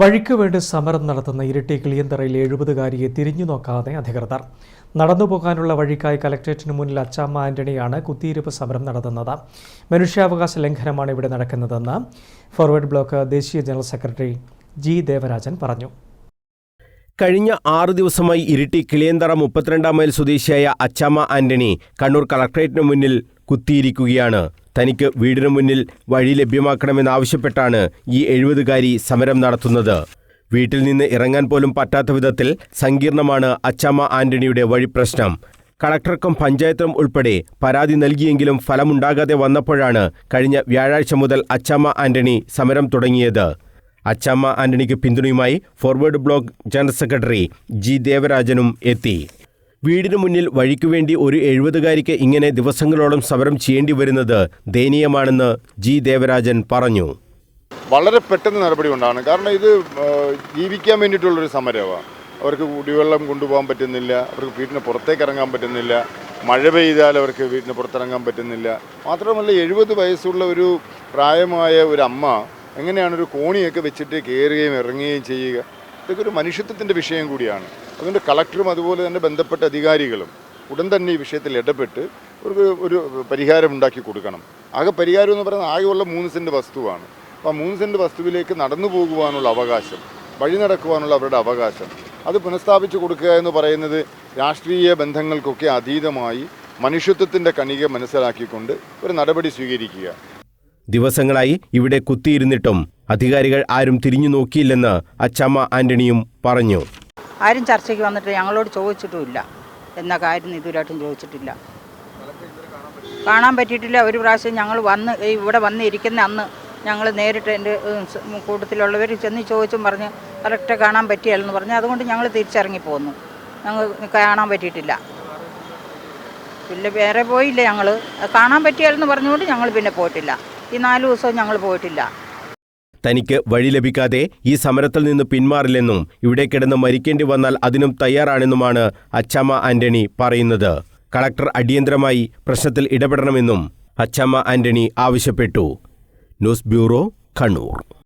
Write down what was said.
വഴിക്ക് വേണ്ടി സമരം നടത്തുന്ന ഇരിട്ടി കിളിയന്തറയിൽ എഴുപതുകാരിയെ തിരിഞ്ഞു നോക്കാതെ അധികൃതർ. നടന്നു പോകാനുള്ള വഴിക്കായി കലക്ട്രേറ്റിന് മുന്നിൽ അച്ചാമ്മ ആന്റണിയാണ് കുത്തിയിരിപ്പ് സമരം നടത്തുന്നത്. മനുഷ്യാവകാശ ലംഘനമാണ് ഇവിടെ നടക്കുന്നതെന്ന് ഫോർവേഡ് ബ്ലോക്ക് ദേശീയ ജനറൽ സെക്രട്ടറി ജി ദേവരാജൻ പറഞ്ഞു. കഴിഞ്ഞ ആറു ദിവസമായി ഇരിട്ടി കിളിയന്തറ മുപ്പത്തിരണ്ടാം മൈൽ സ്വദേശിയായ അച്ചാമ്മ ആന്റണി കണ്ണൂർ കളക്ടറേറ്റിന് മുന്നിൽ കുത്തിയിരിക്കുകയാണ്. തനിക്ക് വീടിനു മുന്നിൽ വഴി ലഭ്യമാക്കണമെന്നാവശ്യപ്പെട്ടാണ് ഈ എഴുപതുകാരി സമരം നടത്തുന്നത്. വീട്ടിൽ നിന്ന് ഇറങ്ങാൻ പോലും പറ്റാത്ത വിധത്തിൽ സങ്കീർണമാണ് അച്ചമ്മ ആന്റണിയുടെ വഴി പ്രശ്നം കളക്ടർക്കും പഞ്ചായത്തും ഉൾപ്പെടെ പരാതി നൽകിയെങ്കിലും ഫലമുണ്ടാകാതെ വന്നപ്പോഴാണ് കഴിഞ്ഞ വ്യാഴാഴ്ച മുതൽ അച്ചമ്മ ആന്റണി സമരം തുടങ്ങിയത്. അച്ചമ്മ ആന്റണിക്ക് പിന്തുണയുമായി forward bloc general secretary G ദേവരാജനും എത്തി. വീടിനു മുന്നിൽ വഴിക്കുവേണ്ടി ഒരു എഴുപതുകാരിക്ക് ഇങ്ങനെ ദിവസങ്ങളോളം സമരം ചെയ്യേണ്ടി വരുന്നത് ദയനീയമാണെന്ന് ജി. ദേവരാജൻ പറഞ്ഞു. വളരെ പെട്ടെന്ന് നടപടി ഉണ്ടാകണം കാരണം ഇത് ജീവിക്കാൻ വേണ്ടിയിട്ടുള്ളൊരു സമരമാണ് അവർക്ക് കുടിവെള്ളം കൊണ്ടുപോകാൻ പറ്റുന്നില്ല അവർക്ക് വീട്ടിന് പുറത്തേക്ക് ഇറങ്ങാൻ പറ്റുന്നില്ല മഴ പെയ്താൽ അവർക്ക് വീട്ടിന് പുറത്തിറങ്ങാൻ പറ്റുന്നില്ല. മാത്രമല്ല എഴുപത് വയസ്സുള്ള ഒരു പ്രായമായ ഒരു അമ്മ എങ്ങനെയാണ് ഒരു കോണിയൊക്കെ വെച്ചിട്ട് കയറുകയും ഇറങ്ങുകയും ചെയ്യുക? ഇതൊക്കെ ഒരു മനുഷ്യത്വത്തിന്റെ വിഷയം കൂടിയാണ്. അതുകൊണ്ട് കളക്ടറും അതുപോലെ തന്നെ ബന്ധപ്പെട്ട അധികാരികളും ഉടൻ തന്നെ ഈ വിഷയത്തിൽ ഇടപെട്ട് ഒരു ഒരു പരിഹാരം ഉണ്ടാക്കി കൊടുക്കണം. ആകെ പരിഹാരം എന്ന് പറയുന്നത് ആകെയുള്ള മൂന്ന് സെന്റ് വസ്തുവാണ്. അപ്പോൾ ആ മൂന്ന് സെന്റ് വസ്തുവിലേക്ക് നടന്നു പോകുവാനുള്ള അവകാശം വഴി നടക്കുവാനുള്ള അവരുടെ അവകാശം അത് പുനഃസ്ഥാപിച്ച് കൊടുക്കുക എന്ന് പറയുന്നത് രാഷ്ട്രീയ ബന്ധങ്ങൾക്കൊക്കെ അതീതമായി മനുഷ്യത്വത്തിന്റെ കണിക മനസ്സിലാക്കിക്കൊണ്ട് ഒരു നടപടി സ്വീകരിക്കുക. ദിവസങ്ങളായി ഇവിടെ കുത്തിയിരുന്നിട്ടും അധികാരികൾ ആരും തിരിഞ്ഞു നോക്കിയില്ലെന്ന് അച്ചമ്മ ആന്റണിയും പറഞ്ഞു. ആരും ചർച്ചയ്ക്ക് വന്നിട്ട് ഞങ്ങളോട് ചോദിച്ചിട്ടുമില്ല. എന്ന കാര്യം ഇതുവരായിട്ടും ചോദിച്ചിട്ടില്ല. കാണാൻ പറ്റിയിട്ടില്ല. ഒരു പ്രാവശ്യം ഞങ്ങൾ വന്ന് ഇവിടെ വന്നിരിക്കുന്ന അന്ന് ഞങ്ങൾ നേരിട്ട് എന്റെ കൂട്ടത്തിലുള്ളവർ ചെന്ന് ചോദിച്ചും പറഞ്ഞ് കറക്റ്റ് കാണാൻ പറ്റിയല്ലെന്ന് പറഞ്ഞ്. അതുകൊണ്ട് ഞങ്ങൾ തിരിച്ചിറങ്ങി പോന്നു. ഞങ്ങൾ കാണാൻ പറ്റിയിട്ടില്ല. പിന്നെ വേറെ പോയില്ല ഞങ്ങൾ. കാണാൻ പറ്റിയാലെന്ന് പറഞ്ഞുകൊണ്ട് ഞങ്ങൾ പിന്നെ പോയിട്ടില്ല. ഈ നാല് ദിവസവും ഞങ്ങൾ പോയിട്ടില്ല. തനിക്ക് വഴി ലഭിക്കാതെ ഈ സമരത്തിൽ നിന്ന് പിന്മാറില്ലെന്നും ഇവിടെ കിടന്ന് മരിക്കേണ്ടി വന്നാൽ അതിനും തയ്യാറാണെന്നുമാണ് അച്ചമ്മ ആന്റണി പറയുന്നത്. കളക്ടർ അടിയന്തരമായി പ്രശ്നത്തിൽ ഇടപെടണമെന്നും അച്ചമ്മ ആന്റണി ആവശ്യപ്പെട്ടു. News bureau Kannur.